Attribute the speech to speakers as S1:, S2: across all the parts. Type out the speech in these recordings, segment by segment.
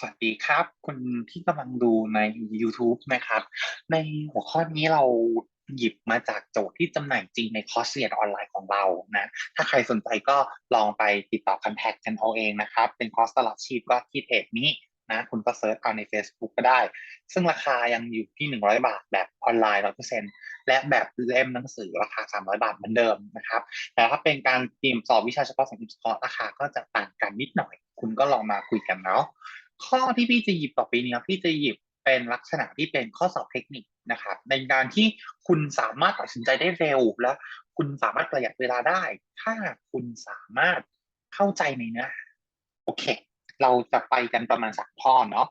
S1: สวัสดีครับคุณที่กำลังดูใน YouTube นะครับ ในหัวข้อนี้เราหยิบมาจากโจทย์ที่จำหน่ายจริงในคอร์สเรียนออนไลน์ของเรานะ ถ้าใครสนใจก็ลองไปติดต่อคอนแทคกันเอาเองนะครับ เป็นคอร์สตลาดชีพก็ที่เพจนี้นะคุณก็เซิร์ชเอาใน Facebook ก็ได้ ซึ่งราคายังอยู่ที่ 100 บาทแบบออนไลน์ 100%และแบบเล่มหนังสือราคา 300 บาทเหมือนเดิมนะครับ แต่ถ้าเป็นการเตรียมสอบวิชาเฉพาะสังคมเฉพาะราคาก็จะต่างกันนิดหน่อย คุณก็ลองมาคุยกันเนาะ ข้อที่พี่จะหยิบต่อไปนี้พี่จะหยิบเป็นลักษณะที่เป็นข้อสอบเทคนิคนะครับ ในการที่คุณสามารถตัดสินใจได้เร็วและคุณสามารถประหยัดเวลาได้ ถ้าคุณสามารถเข้าใจในเนื้อโอเค เราจะไปกันประมาณสามข้อเนาะ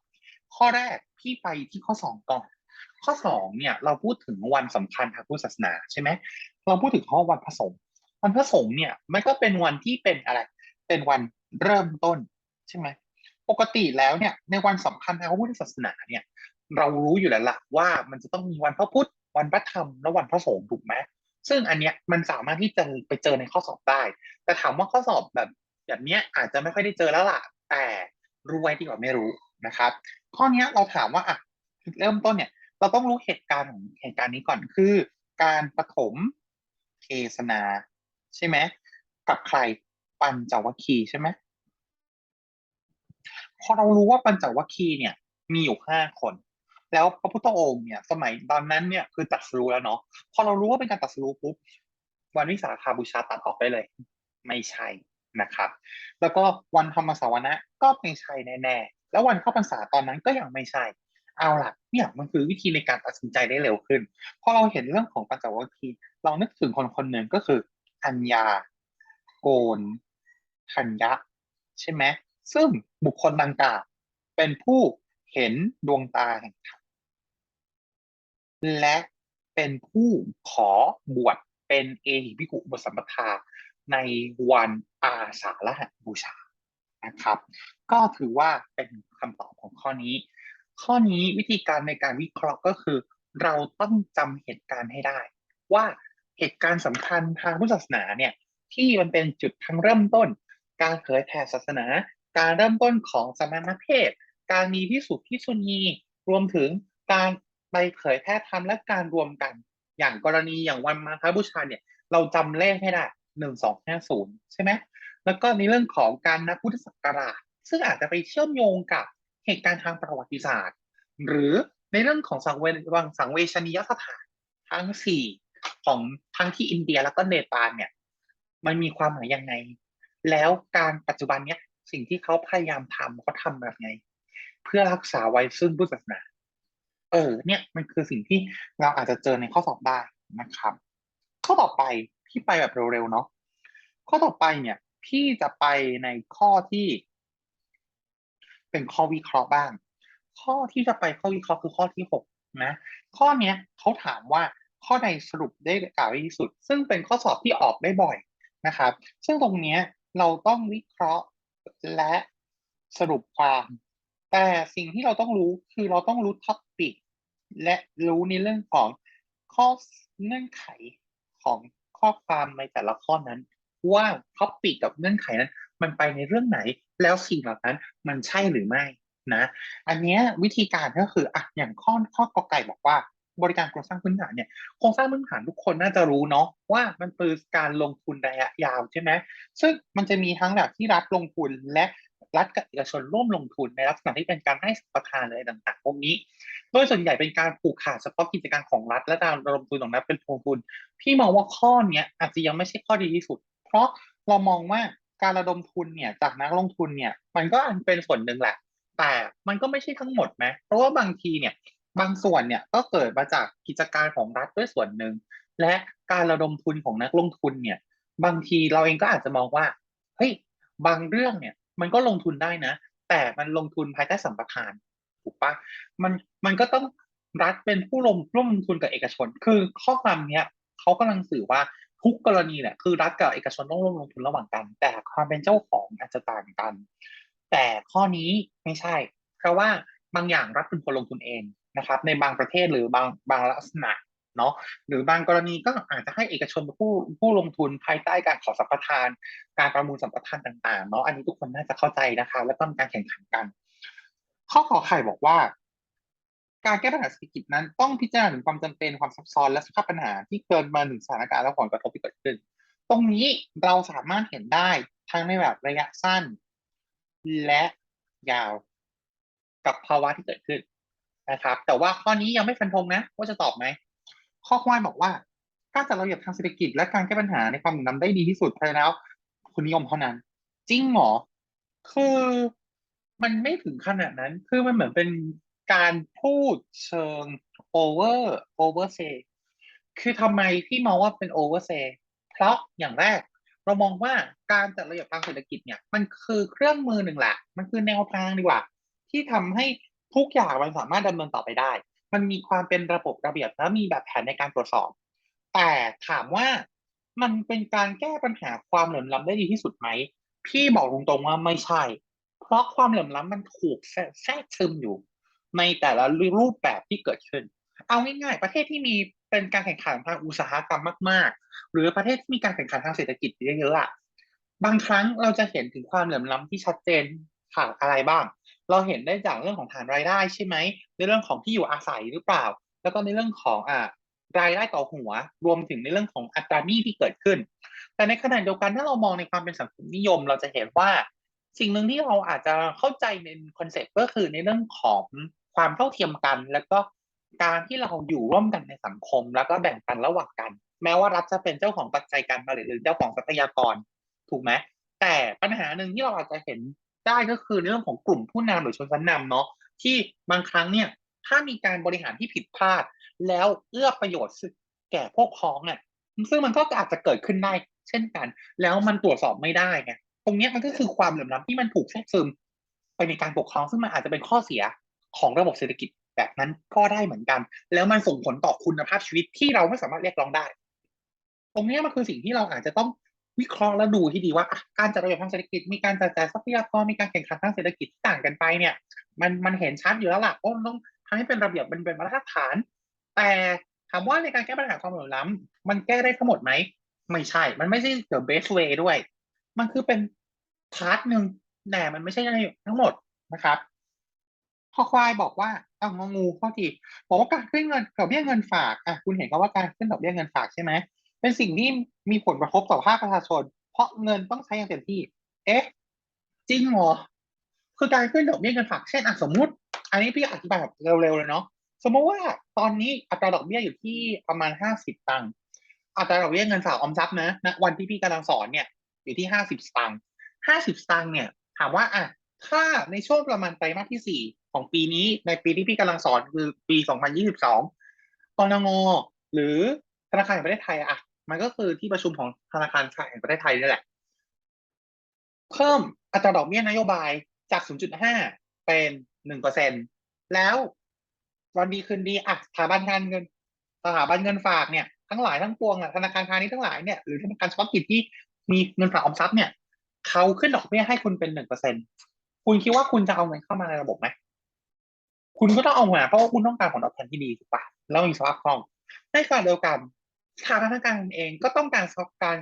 S1: ข้อแรกพี่ไปที่ข้อสองก่อน ข้อสองเนี่ยเราพูดถึงวันสำคัญทางพุทธศาสนาใช่ไหมเราพูดถึงข้อวันพระสงฆ์วันพระสงฆ์เนี่ยมันก็เป็นวันที่เป็นอะไร เป็นวันเริ่มต้นใช่ไหม ปกติแล้วเนี่ยในวันสำคัญทางพระพุทธศาสนาเนี่ย เรารู้อยู่แล้วล่ะว่ามันจะต้องมีวันพระพุธวันพระธรรมและวันพระสงฆ์ถูกไหมซึ่งอันเนี้ยมันสามารถที่จะไปเจอในข้อสอบได้ แต่ถามว่าข้อสอบแบบแบบเนี้ยอาจจะไม่ค่อยได้เจอแล้วล่ะ แต่รู้ไว้ดีกว่าไม่รู้นะครับ ข้อนี้เราถามว่าอะเริ่มต้นเนี่ย เราต้องรู้เหตุการณ์ของเหตุการณ์นี้ก่อนคือ การปฐมเทศนา ใช่ไหมกับใครปัญจวัคคีย์ใช่ไหม อเรารู้ว่าปัญจวัคคีย์เนี่ย มีอยู่ห้าคน แล้วพระพุทธองค์เนี่ย สมัยตอนนั้นเนี่ยคือตัดสู้แล้วเนาะพอเรารู้ว่าเป็นการตัดสู้ปุ๊บวันวิสาขาบูชาตัดออกไปเลย ไม่ใช่นะครับ แล้วก็วันธรรมสวนะก็ไม่ใช่แน่ๆแล้ววันเข้าพรรษาตอนนั้นก็ยังไม่ใช่เอาล่ะเนี่ยมันคือวิธีในการตัดสินใจได้เร็วขึ้นพอเราเห็นเรื่องของปัญจวัคคีย์เรานึกถึงคนคนหนึ่งก็คืออัญญาโกนทัญญะ ใช่ไหม ซึ่งบุคคลดังกล่าวเป็นผู้เห็นดวงตาแห่งธรรมและเป็นผู้ขอบวชเป็นเอหิภิกขุบสัมปทาในวันอาสาฬหบูชานะครับ ก็ถือว่าเป็นคำตอบของข้อนี้ ข้อนี้วิธีการในการวิเคราะห์ก็คือ เราต้องจำเหตุการณ์ให้ได้ ว่าเหตุการณ์สำคัญทางพุทธศาสนาเนี่ยที่มันเป็นจุดทั้งเริ่มต้น การเผยแผ่ศาสนา การเริ่มต้นของสมณเพศ การมีพิสุทธิสุนีรวมถึงการไปเผยแพร่ธรรมและการรวมกัน อย่างกรณีอย่างวันมาฆบูชาเนี่ย เราจำเลขให้ได้หนึ่งสองห้าศูนย์ใช่ไหมแล้วก็ในเรื่องของการนับพุทธศักราช ซึ่งอาจจะไปเชื่อมโยงกับเหตุการณ์ทางประวัติศาสตร์ หรือในเรื่องของสังเววังสังเวชนียสถานทั้งสี่ของทั้งที่อินเดียแล้วก็เนปาลเนี่ย มันมีความหมายยังไง แล้วการปัจจุบันเนี้ย สิ่งที่เขาพยายามทำเขาทำแบบไง เพื่อรักษาไว้ซึ่งพุทธศาสนา เออ เนี่ยมันคือสิ่งที่เราอาจจะเจอในข้อสอบได้นะครับ ข้อต่อไปพี่ไปแบบเร็วๆเนาะข้อต่อไปเนี่ย พี่จะไปในข้อที่ เป็นข้อวิเคราะห์บ้าง ข้อที่จะไปข้อวิเคราะห์คือข้อที่หกนะข้อเนี้ยเขาถามว่าข้อใดสรุปได้กล่าวที่สุด ซึ่งเป็นข้อสอบที่ออกได้บ่อยนะครับ ซึ่งตรงเนี้ยเราต้องวิเคราะห์ และสรุปความ แต่สิ่งที่เราต้องรู้คือเราต้องรู้ท็อปิกและรู้ในเรื่องของข้อเงื่อนไขของข้อความในแต่ละข้อนั้น ว่าท็อปิกกับเงื่อนไขนั้น มันไปในเรื่องไหน แล้วสิ่งเหล่านั้นมันใช่หรือไม่นะ อันนี้วิธีการก็คืออะอย่างข้อข้อกอไก่บอกว่า บริการโครงสร้างพื้นฐานเนี่ยโครงสร้างพื้นฐานทุกคนน่าจะรู้เนาะว่ามันคือการลงทุนระยะยาวใช่ไหมซึ่งมันจะมีทั้งแบบที่รัฐลงทุนและรัฐกับเอกชนร่วมลงทุนในลักษณะที่เป็นการให้สัมปทานอะไรต่างๆ พวกนี้ โดยส่วนใหญ่เป็นการผูกขาดเฉพาะกิจการของรัฐ และการระดมทุนของรัฐเป็นลงทุน พี่มองว่าข้อนี้อาจจะยังไม่ใช่ข้อดีที่สุด เพราะเรามองว่าการระดมทุนเนี่ยจากนักลงทุนเนี่ยมันก็อันเป็นส่วนหนึ่งแหละ แต่มันก็ไม่ใช่ทั้งหมดไหมเพราะว่าบางทีเนี่ย บางส่วนเนี่ยก็เกิดมาจากกิจการของรัฐด้วยส่วนหนึ่ง และการระดมทุนของนักลงทุนเนี่ย บางทีเราเองก็อาจจะมองว่าเฮ้ยบางเรื่องเนี่ย มันก็ลงทุนได้นะ แต่มันลงทุนภายใต้สัมปทานถูกปะมันมันก็ต้องรัฐเป็นผู้ลงร่วมลงทุนกับเอกชน คือข้อความเนี้ยเขากำลังสื่อว่าทุกกรณีแหละคือรัฐกับเอกชนต้องร่วมลงทุนระหว่างกัน แต่ความเป็นเจ้าของอาจจะต่างกัน แต่ข้อนี้ไม่ใช่ เพราะว่าบางอย่างรัฐเป็นคนลงทุนเอง นะครับในบางประเทศหรือบางบางลักษณะเนาะหรือบางกรณีก็อาจจะให้เอกชนผู้ผู้ลงทุนภายใต้การขอสัมปทาน การประมูลสัมปทานต่างๆเนาะอันนี้ทุกคนน่าจะเข้าใจนะคะ และต้องการแข่งขันกัน ข้อขอไข่บอกว่า การแก้ปัญหาเศรษฐกิจนั้นต้องพิจารณาถึงความจำเป็นความซับซ้อนและสภาพปัญหาที่เกินมาหนึ่งสถานการณ์และผลกระทบที่เกิดขึ้น ตรงนี้เราสามารถเห็นได้ทั้งในแบบระยะสั้น และยาวกับภาวะที่เกิดขึ้น นะครับ แต่ว่าข้อนี้ยังไม่ฟันธงนะ ว่าจะตอบไหมข้อควายบอกว่า การจัดระเบียบทางเศรษฐกิจและการแก้ปัญหาในความเหลื่อมล้ำได้ดีที่สุดภายแล้วคุณนิยมเท่านั้น จริงหรอคือมันไม่ถึงขนาดนั้น คือมันเหมือนเป็นการพูดเชิง over over say คือทำไมพี่มองว่าเป็น over say เพราะอย่างแรก เรามองว่าการจัดระเบียบทางเศรษฐกิจเนี่ย มันคือเครื่องมือหนึ่งแหละ มันคือแนวทางดีกว่า ที่ทำให้ ทุกอย่างมันสามารถดำเนินต่อไปได้ มันมีความเป็นระบบระเบียบและมีแบบแผนในการตรวจสอบ แต่ถามว่ามันเป็นการแก้ปัญหาความเหลื่อมล้ำได้ดีที่สุดไหม พี่บอกตรงๆว่าไม่ใช่ เพราะความเหลื่อมล้ำมันถูกแทรกซึมอยู่ ในแต่ละรูปแบบที่เกิดขึ้น เอาง่ายๆ ประเทศที่มีเป็นการแข่งขันทางอุตสาหกรรมมากๆ หรือประเทศที่มีการแข่งขันทางเศรษฐกิจเยอะๆอะบางครั้งเราจะเห็นถึงความเหลื่อมล้ำที่ชัดเจนผ่านอะไรบ้าง เราเห็นได้จากเรื่องของฐานรายได้ใช่ไหมในเรื่องของที่อยู่อาศัยหรือเปล่า แล้วก็ในเรื่องของอ่ารายได้ต่อหัว รวมถึงในเรื่องของอัตราหนี้ที่เกิดขึ้น แต่ในขณะเดียวกันถ้าเรามองในความเป็นสังคมนิยม เราจะเห็นว่าสิ่งหนึ่งที่เราอาจจะเข้าใจในคอนเซ็ปต์ก็คือในเรื่องของความเท่าเทียมกัน แล้วก็การที่เราอยู่ร่วมกันในสังคม แล้วก็แบ่งปันระหว่างกัน แม้ว่ารัฐจะเป็นเจ้าของปัจจัยการผลิตหรือเจ้าของทรัพยากร ถูกไหมแต่ปัญหาหนึ่งที่เราอาจจะเห็น ได้ก็คือเรื่องของกลุ่มผู้นำหรือชนชั้นนำเนาะที่บางครั้งเนี่ยถ้ามีการบริหารที่ผิดพลาด แล้วเอื้อประโยชน์แก่พวกพ้องอะซึ่งมันก็อาจจะเกิดขึ้นได้เช่นกัน แล้วมันตรวจสอบไม่ได้ไงตรงนี้มันก็คือความเหลื่อมล้ำที่มันถูกแทรกซึมไปในการปกครองซึ่งมันอาจจะเป็นข้อเสียของระบบเศรษฐกิจแบบนั้นก็ได้เหมือนกัน แล้วมันส่งผลต่อคุณภาพชีวิตที่เราไม่สามารถเรียกร้องได้ ตรงนี้มันคือสิ่งที่เราอาจจะต้อง วิเคราะห์และดูที่ดีว่าการจัดระเบียบทางเศรษฐกิจมีการจัดจ่ายทรัพยากรมีการแข่งขันทางเศรษฐกิจที่ต่างกันไปเนี่ย มันมันเห็นชัดอยู่แล้วล่ะว่าต้องทำให้เป็นระเบียบเป็นเป็นมาตรฐาน แต่ถามว่าในการแก้ปัญหาความเหลื่อมล้ำมันแก้ได้ทั้งหมดไหมไม่ใช่ มันไม่ใช่ the best way ด้วย มันคือเป็นพาร์ทหนึ่งแต่มันไม่ใช่ทั้งหมดนะครับข้อควายบอกว่าเอางงูข้อที่บอกว่าการขึ้นเงินดอกเบี้ยเงินฝากอะคุณเห็นเขาว่าการขึ้นดอกเบี้ยเงินฝากใช่ไหม เป็นสิ่งที่มีผลกระทบต่อภาคประชาชน เพราะเงินต้องใช้อย่างเต็มที่ เอ๊ะ จริงเหรอ คือการขึ้นดอกเบี้ยเงินฝาก เช่นอะสมมุติ อันนี้พี่อธิบายแบบเร็วๆเลยเนาะ สมมติว่าตอนนี้อัตราดอกเบี้ยอยู่ที่ประมาณห้าสิบตังค์อัตราดอกเบี้ยเงินฝากออมทรัพย์นะณวันที่พี่กำลังสอนเนี่ยอยู่ที่ห้าสิบตังค์ห้าสิบตังค์เนี่ย ถามว่าอะถ้าในช่วงประมาณไตรมาสที่สี่ของปีนี้ในปีที่พี่กำลังสอนคือปีสองพันยี่สิบสองกรงหรือธนาคารแห่งประเทศไทยอะ มันก็คือที่ประชุมของธนาคารแห่งประเทศไทยนี่แหละ เพิ่มอัตราดอกเบี้ยนโยบายจาก 0.5 เป็น1%แล้ววันดีคืนดีอะสถาบันการเงินสถาบันเงินฝากเนี่ยทั้งหลายทั้งปวงอะธนาคารพาณิชย์ทั้งหลายเนี่ยหรือธนาคารเฉพาะกิจที่มีเงินฝากออมทรัพย์เนี่ยเขาขึ้นดอกเบี้ยให้คุณเป็นหนึ่งเปอร์เซ็นคุณคิดว่าคุณจะเอาเงินเข้ามาในระบบไหมคุณก็ต้องเอามาเพราะว่าคุณต้องการผลตอบแทนที่ดีถูกปะแล้วมีสภาพคล่องในขณะเดียวกัน สถานการเองก็ต้องการการ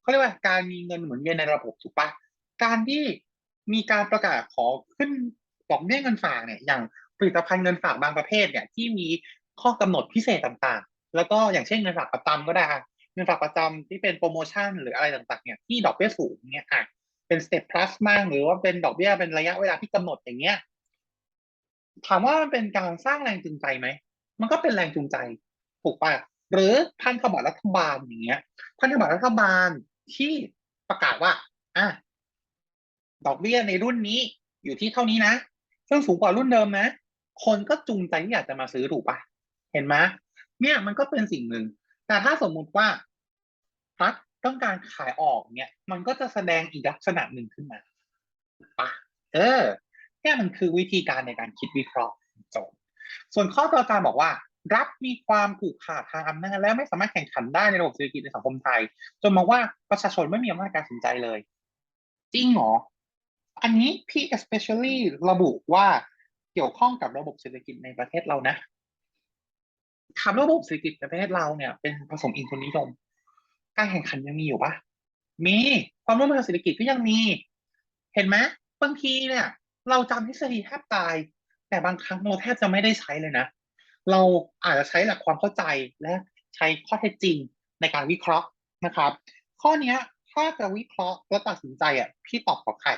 S1: เขาเรียกว่าการมีเงินหมุนเวียนในระบบถูกปะการที่มีการประกาศขอขึ้นดอกเบี้ยเงินฝากเนี่ยอย่างผลิตภัณฑ์เงินฝากบางประเภทเนี่ยที่มีข้อกำหนดพิเศษต่างๆ แล้วก็อย่างเช่นเงินฝากประจำก็ได้เงินฝากประจำที่เป็นโปรโมชั่นหรืออะไรต่างๆเนี่ยที่ดอกเบี้ยสูงเนี่ยอะเป็นสเต็ปพลัสมากหรือว่าเป็นดอกเบี้ยเป็นระยะเวลาที่กำหนดอย่างเงี้ยถามว่ามันเป็นการสร้างแรงจูงใจไหมมันก็เป็นแรงจูงใจถูกปะ หรือพันธบัตรรัฐบาลอย่างเงี้ยพันธบัตรรัฐบาลที่ประกาศว่าอะดอกเบี้ยในรุ่นนี้อยู่ที่เท่านี้นะซึ่งสูงกว่ารุ่นเดิมนะ คนก็จูงใจที่อยากจะมาซื้อถูกปะเห็นไหมเนี่ยมันก็เป็นสิ่งหนึ่ง แต่ถ้าสมมุติว่ารัฐต้องการขายออกเนี่ย มันก็จะแสดงอีกลักษณะหนึ่งขึ้นมาปะเออเนี่ยมันคือวิธีการในการคิดวิเคราะห์โจทย์ส่วนข้อต่อการบอกว่า รัฐมีความผูกขาดทางอำนาจและไม่สามารถแข่งขันได้ในระบบเศรษฐกิจในสังคมไทย จนมองว่าประชาชนไม่มีอำนาจการตัดสินใจเลย จริงหรอ อันนี้พี่ especially ระบุว่าเกี่ยวข้องกับระบบเศรษฐกิจในประเทศเรานะถามระบบเศรษฐกิจในประเทศเราเนี่ย เป็นผสมอินทุนนิยม การแข่งขันยังมีอยู่ปะมีความร่วมมือทางเศรษฐกิจก็ยังมี เห็นไหมบางทีเนี่ย เราจำทฤษฎีแทบตาย แต่บางครั้งเราแทบจะไม่ได้ใช้เลยนะ เราอาจจะใช้หลักความเข้าใจและใช้ข้อเท็จจริงในการวิเคราะห์นะครับ ข้อนี้ถ้าจะวิเคราะห์และตัดสินใจอะพี่ตอบขอไข่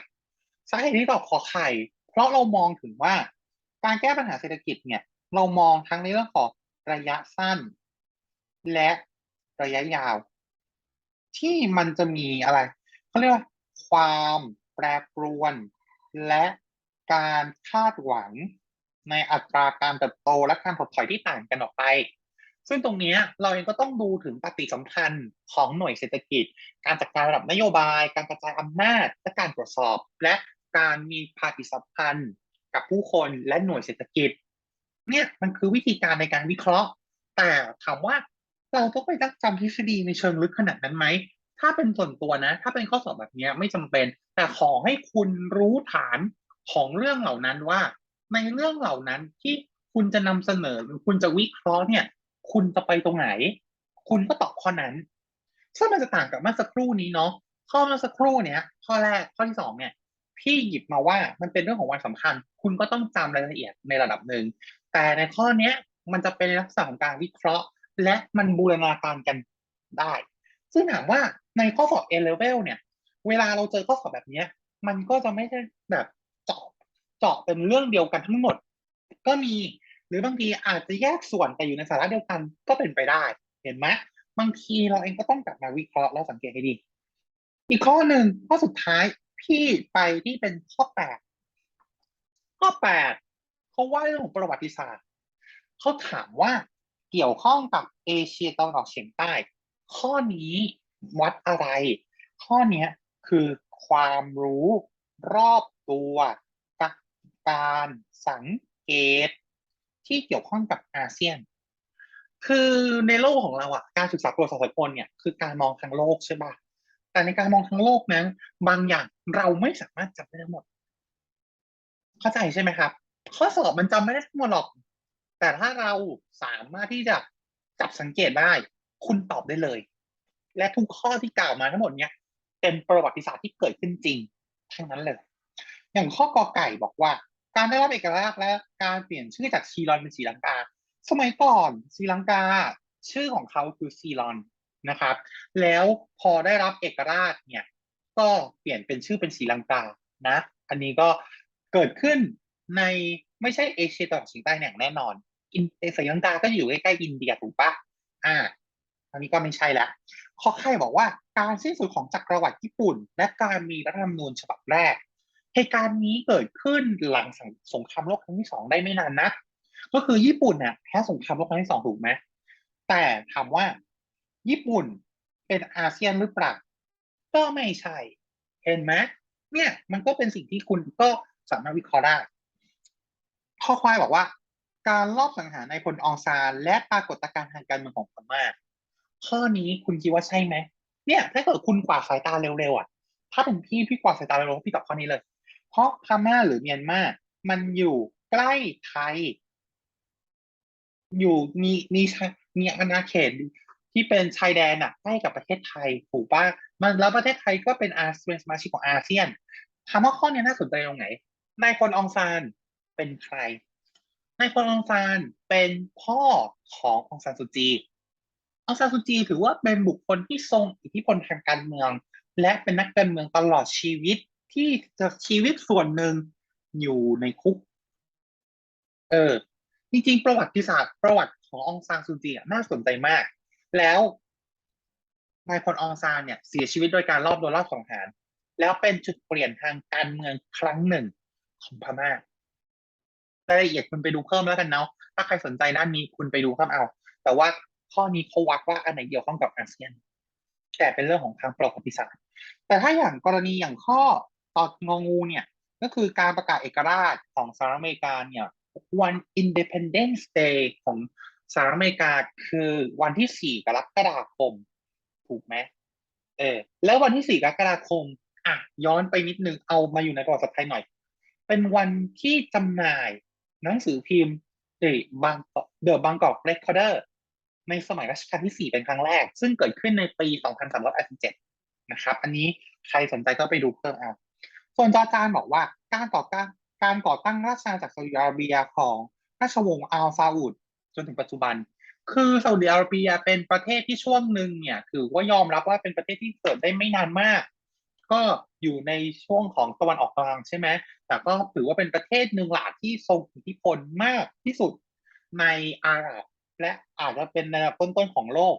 S1: สาเหตุที่ตอบขอไข่ เพราะเรามองถึงว่าการแก้ปัญหาเศรษฐกิจเนี่ย เรามองทั้งในเรื่องของระยะสั้น และระยะยาว ที่มันจะมีอะไรเขาเรียกว่าความแปรปรวน และการคาดหวัง ในอัตราการเติบโตและการถดถอยที่ต่างกันออกไป ซึ่งตรงนี้เราเองก็ต้องดูถึงปฏิสัมพันธ์ของหน่วยเศรษฐกิจ การจัดการระดับนโยบาย การกระจายอำนาจ และการตรวจสอบ และการมีปฏิสัมพันธ์กับผู้คนและหน่วยเศรษฐกิจ เนี่ยมันคือวิธีการในการวิเคราะห์ แต่ถามว่าเราต้องไปตั้งจำทฤษฎีในเชิงลึกขนาดนั้นไหมถ้าเป็นส่วนตัวนะ ถ้าเป็นข้อสอบแบบนี้ไม่จำเป็น แต่ขอให้คุณรู้ฐานของเรื่องเหล่านั้นว่า ในเรื่องเหล่านั้นที่คุณจะนำเสนอหรือคุณจะวิเคราะห์เนี่ย คุณจะไปตรงไหน คุณก็ตอบข้อนั้นซึ่งมันจะต่างกับเมื่อสักครู่นี้เนาะข้อเมื่อสักครู่เนี้ยข้อแรกข้อที่สองเนี่ยพี่หยิบมาว่ามันเป็นเรื่องของวันสำคัญ คุณก็ต้องจำรายละเอียดในระดับหนึ่งแต่ในข้อเนี้ยมันจะเป็นลักษณะของการวิเคราะห์ และมันบูรณาการกันได้ ซึ่งถามว่าในข้อสอบ A level เนี่ย เวลาเราเจอข้อสอบแบบเนี้ยมันก็จะไม่ใช่แบบ เจาะเป็นเรื่องเดียวกันทั้งหมด ก็มีหรือบางทีอาจจะแยกส่วนแต่อยู่ในสาระเดียวกันก็เป็นไปได้ เห็นไหมบางทีเราเองก็ต้องกลับมาวิเคราะห์แล้วสังเกตให้ดี อีกข้อหนึ่งข้อสุดท้ายพี่ไปที่เป็นข้อแปดข้อแปดเขาว่าเรื่องของประวัติศาสตร์เขาถามว่าเกี่ยวข้องกับเอเชียตะวันออกเฉียงใต้ ข้อนี้วัดอะไร ข้อนี้คือความรู้รอบตัว การสังเกต ที่เกี่ยวข้องกับอาเซียน คือในโลกของเราอะการศึกษาตัวสากลเนี่ยคือการมองทั้งโลกใช่ปะแต่ในการมองทั้งโลกนั้น บางอย่างเราไม่สามารถจำได้ทั้งหมด เข้าใจใช่ไหมครับ ข้อสอบมันจำไม่ได้ทั้งหมดหรอก แต่ถ้าเราสามารถที่จะจับสังเกตได้ คุณตอบได้เลย และทุกข้อที่กล่าวมาทั้งหมดเนี้ยเป็นประวัติศาสตร์ที่เกิดขึ้นจริงทั้งนั้นเลย อย่างข้อกอไก่บอกว่า การได้รับเอกราชและการเปลี่ยนชื่อจากซีรอนเป็นศรีลังกา สมัยก่อนศรีลังกา ชื่อของเขาคือซีรอนนะครับ แล้วพอได้รับเอกราชเนี่ย ก็เปลี่ยนเป็นชื่อเป็นศรีลังกานะ อันนี้ก็เกิดขึ้นในไม่ใช่เอเชียตะวันออกเฉียงใต้อย่างแน่นอน อินศรีลังกาก็อยู่ใกล้ๆอินเดียถูกปะอ่าอันนี้ก็ไม่ใช่ล้วข้อไข่บอกว่าการสิ้นสุดของจักรวรรดิญี่ปุ่น และการมีรัฐธรรมนูญฉบับแรก เหตุการณ์นี้เกิดขึ้นหลังสงครามโลกครั้งที่สองได้ไม่นานนะก็คือญี่ปุ่นเนี่ยแพ้สงครามโลกครั้งที่สองถูกไหมแต่ถามว่า ญี่ปุ่นเป็นอาเซียนหรือเปล่าก็ไม่ใช่ เห็นไหมเนี่ย มันก็เป็นสิ่งที่คุณก็สามารถวิเคราะห์ได้ข้อควายบอกว่า การลอบสังหารในพลองซานและปรากฏการณ์ทางการเมืองของพม่าข้อนี้คุณคิดว่าใช่ไหมเนี่ย ถ้าเกิดคุณกว่าสายตาเร็วๆอะ ถ้าเป็นพี่พี่กว่าสายตาเร็วๆพี่ตอบข้อนี้เลย เพราะพม่าหรือเมียนมา มันอยู่ใกล้ไทย อยู่มีมีมีอาณาเขตที่เป็นชายแดนอะใกล้กับประเทศไทยถูกปะมันแล้วประเทศไทยก็เป็นอาเป็นสมาชิกของอาเซียนถามว่าข้อนี้น่าสนใจตรงไหนนายพลองซานเป็นใครนายพลองซานเป็นพ่อขององซานสุจีองซานสุจีถือว่าเป็นบุคคลที่ทรงอิทธิพลทางการเมือง และเป็นนักการเมืองตลอดชีวิต ที่จะชีวิตส่วนหนึ่งอยู่ในคุก เออ จริงๆ ประวัติศาสตร์ประวัติขององซานสุจีน่าสนใจมาก แล้วนายพลองซานเนี่ยเสียชีวิตโดยการลอบโดนลอบสังหาร แล้วเป็นจุดเปลี่ยนทางการเมืองครั้งหนึ่งของพม่ารายละเอียดคุณไปดูเพิ่มแล้วกันเนาะถ้าใครสนใจด้านนี้คุณไปดูเพิ่มเอา แต่ว่าข้อนี้เขาวัดว่าอันไหนเกี่ยวข้องกับอาเซียน แต่เป็นเรื่องของทางประวัติศาสตร์ แต่ถ้าอย่างกรณีอย่างข้อ ตอดงองูเนี่ย ก็คือการประกาศเอกราชของสหรัฐอเมริกาเนี่ย วัน Independence Day ของสหรัฐอเมริกาคือวันที่ 4 กรกฎาคม ถูกไหมเออ แล้ววันที่ 4 กรกฎาคม อะ ย้อนไปนิดนึง เอามาอยู่ในประวัติศาสตร์ไทยหน่อย เป็นวันที่จำหน่ายหนังสือพิมพ์เดบางเดอะบางกอกเรคคอร์เดอร์ในสมัยรัชกาลที่ 4 เป็นครั้งแรก ซึ่งเกิดขึ้นในปี 2387 นะครับ อันนี้ใครสนใจก็ไปดูเพิ่มเอา ส่วนจอจานบอกว่าการต่อการการก่อตั้งราชอาณาจักรซาอุดิอาระเบียของราชวงศ์อัลซาอุดจนถึงปัจจุบัน คือซาอุดิอาระเบียเป็นประเทศที่ช่วงหนึ่งเนี่ยถือว่ายอมรับว่าเป็นประเทศที่เกิดได้ไม่นานมาก ก็อยู่ในช่วงของตะวันออกกลางใช่ไหมแต่ก็ถือว่าเป็นประเทศหนึ่งหลาที่ทรงอิทธิพลมากที่สุดในอาหรับและอาจจะเป็นในต้นๆของโลก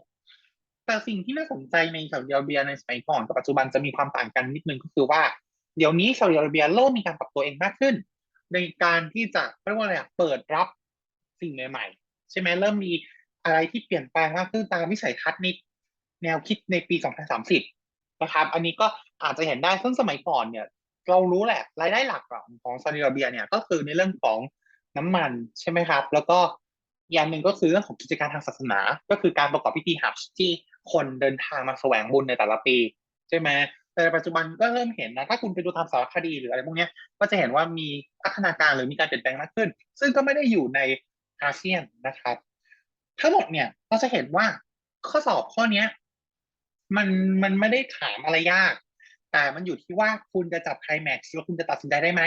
S1: แต่สิ่งที่น่าสนใจในซาอุดิอาระเบียในสมัยก่อนกับปัจจุบันจะมีความต่างกันนิดนึงก็คือว่า เดี๋ยวนี้ซาอุดิอาระเบียเริ่มมีการปรับตัวเองมากขึ้น ในการที่จะเรียกว่าอะไรอะเปิดรับสิ่งใหม่ๆใช่ไหมเริ่มมีอะไรที่เปลี่ยนแปลงมากขึ้นตามวิสัยทัศน์ในแนวคิดในปี 2030 นะครับ อันนี้ก็อาจจะเห็นได้ซึ่งสมัยก่อนเนี่ย เรารู้แหละรายได้หลักของซาอุดิอาระเบียเนี่ยก็คือในเรื่องของน้ำมันใช่ไหมครับ แล้วก็อย่างหนึ่งก็คือเรื่องของกิจการทางศาสนา ก็คือการประกอบพิธีฮัจญ์ที่คนเดินทางมาแสวงบุญในแต่ละปี ใช่ไหม แต่ปัจจุบันก็เริ่มเห็นนะ ถ้าคุณไปดูตามสารคดีหรืออะไรพวกนี้ก็จะเห็นว่ามีพัฒนาการหรือมีการเปลี่ยนแปลงมากขึ้น ซึ่งก็ไม่ได้อยู่ในอาเซียนนะครับ ทั้งหมดเนี่ยเราจะเห็นว่าข้อสอบข้อเนี้ย มันมันไม่ได้ถามอะไรยาก แต่มันอยู่ที่ว่าคุณจะจับไคลแม็กซ์แล้วคุณจะตัดสินใจได้ไหม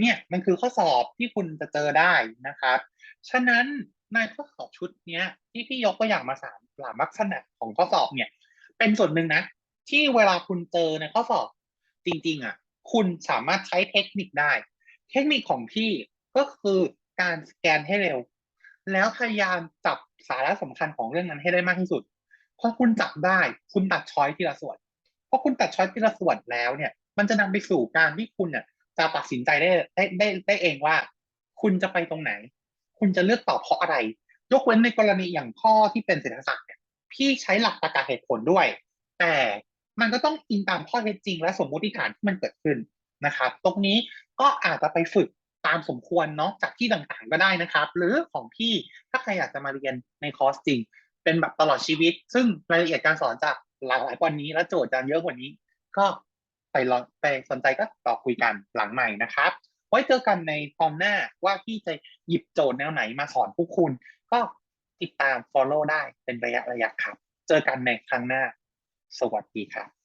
S1: เนี่ยมันคือข้อสอบที่คุณจะเจอได้นะครับ ฉะนั้นในข้อสอบชุดเนี้ย ที่พี่ยกตัวอย่างมาสามหลามลักษณะของข้อสอบเนี่ย เป็นส่วนหนึ่งนะ ที่เวลาคุณเจอในข้อสอบจริง ๆ อะ คุณสามารถใช้เทคนิคได้ เทคนิคของพี่ก็คือการสแกนให้เร็ว แล้วพยายามจับสาระสำคัญของเรื่องนั้นให้ได้มากที่สุดพอคุณจับได้ คุณตัดช้อยทีละส่วนพอคุณตัดช้อยทีละส่วนแล้วเนี่ย มันจะนำไปสู่การที่คุณเนี่ยจะตัดสินใจได้ได้ได้ได้เองว่า คุณจะไปตรงไหน คุณจะเลือกตอบเพราะอะไร ยกเว้นในกรณีอย่างข้อที่เป็นเศรษฐศาสตร์เนี่ยพี่ใช้หลักตรรกะเหตุผลด้วย แต่ มันก็ต้องอิงตามข้อเท็จจริง และสมมติฐานที่มันเกิดขึ้นนะครับ ตรงนี้ก็อาจจะไปฝึกตามสมควรเนาะจากที่ต่างๆก็ได้นะครับ หรือของพี่ถ้าใครอยากจะมาเรียนในคอร์สจริง เป็นแบบตลอดชีวิต ซึ่งรายละเอียดการสอนจะหลากหลายกว่านี้และโจทย์จะเยอะกว่านี้ ก็ไปลองไปสนใจก็ต่อคุยกันหลังใหม่นะครับ ไว้เจอกันในตอนหน้าว่าพี่จะหยิบโจทย์แนวไหนมาสอนพวกคุณ ก็ติดตาม follow ได้เป็นระยะระยะครับ เจอกันในครั้งหน้า สวัสดีครับ